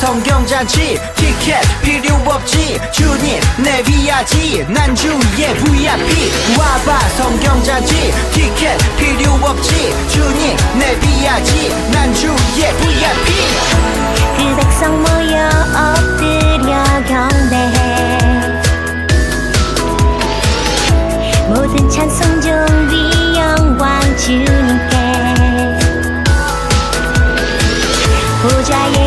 성경잔치 티켓 필요 없지 주님 내비야지. 난 주의 VIP. 와봐 성경잔치 티켓 필요 없지 주님 내비야지. 난 주의 VIP. 그 백성 모여 엎드려 경배해 모든 찬송 존귀 영광 주님께. 보좌